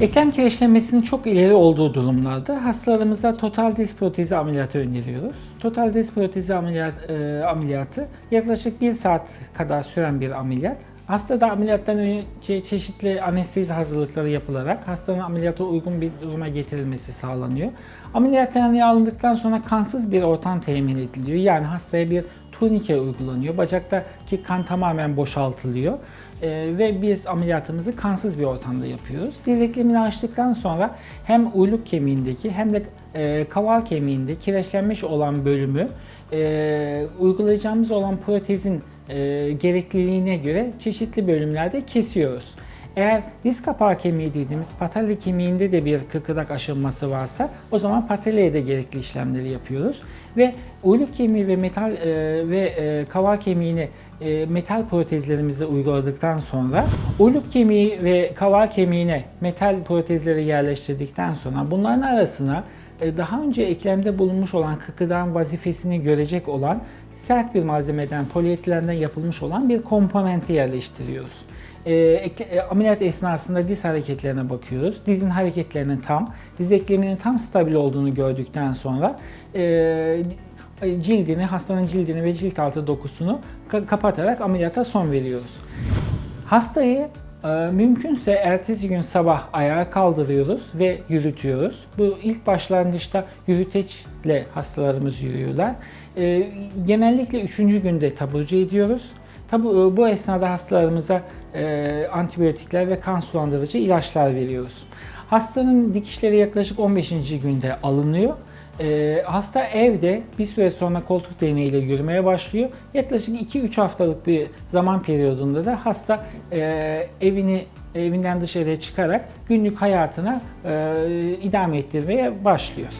Eklem kireçlenmesinin çok ileri olduğu durumlarda hastalarımıza total diz protezi ameliyatı öneriyoruz. Total diz protezi ameliyat, e, ameliyatı yaklaşık 1 saat kadar süren bir ameliyat. Hastada ameliyattan önce çeşitli anestezi hazırlıkları yapılarak hastanın ameliyata uygun bir duruma getirilmesi sağlanıyor. Ameliyathaneye alındıktan sonra kansız bir ortam temin ediliyor. Yani hastaya bir turnike uygulanıyor. Bacaktaki kan tamamen boşaltılıyor. Ee, ve biz ameliyatımızı kansız bir ortamda yapıyoruz. Diz eklemini açtıktan sonra hem uyluk kemiğindeki hem de e, kaval kemiğinde kireçlenmiş olan bölümü e, uygulayacağımız olan protezin e, gerekliliğine göre çeşitli bölümlerde kesiyoruz. Eğer diz kapağı kemiği dediğimiz patella kemiğinde de bir kıkırdak aşınması varsa o zaman patellaya da gerekli işlemleri yapıyoruz. Ve uyluk kemiği ve metal e, ve e, kaval kemiğini e, metal protezlerimizi uyguladıktan sonra uyluk kemiği ve kaval kemiğine metal protezleri yerleştirdikten sonra bunların arasına daha önce eklemde bulunmuş olan kıkırdağın vazifesini görecek olan sert bir malzemeden, polietilenden yapılmış olan bir komponenti yerleştiriyoruz. E, e, ameliyat esnasında diz hareketlerine bakıyoruz. Dizin hareketlerinin tam, diz ekleminin tam stabil olduğunu gördükten sonra e, cildini, hastanın cildini ve cilt altı dokusunu ka- kapatarak ameliyata son veriyoruz. Hastayı e, mümkünse ertesi gün sabah ayağa kaldırıyoruz ve yürütüyoruz. Bu ilk başlangıçta yürüteçle hastalarımız yürüyorlar. E, genellikle üçüncü günde taburcu ediyoruz. Tabu, bu esnada hastalarımıza e, antibiyotikler ve kan sulandırıcı ilaçlar veriyoruz. Hastanın dikişleri yaklaşık 15. günde alınıyor. Ee, hasta evde bir süre sonra koltuk değneğiyle yürümeye başlıyor. Yaklaşık 2-3 haftalık bir zaman periyodunda da hasta e, evini evinden dışarıya çıkarak günlük hayatına e, idame ettirmeye başlıyor.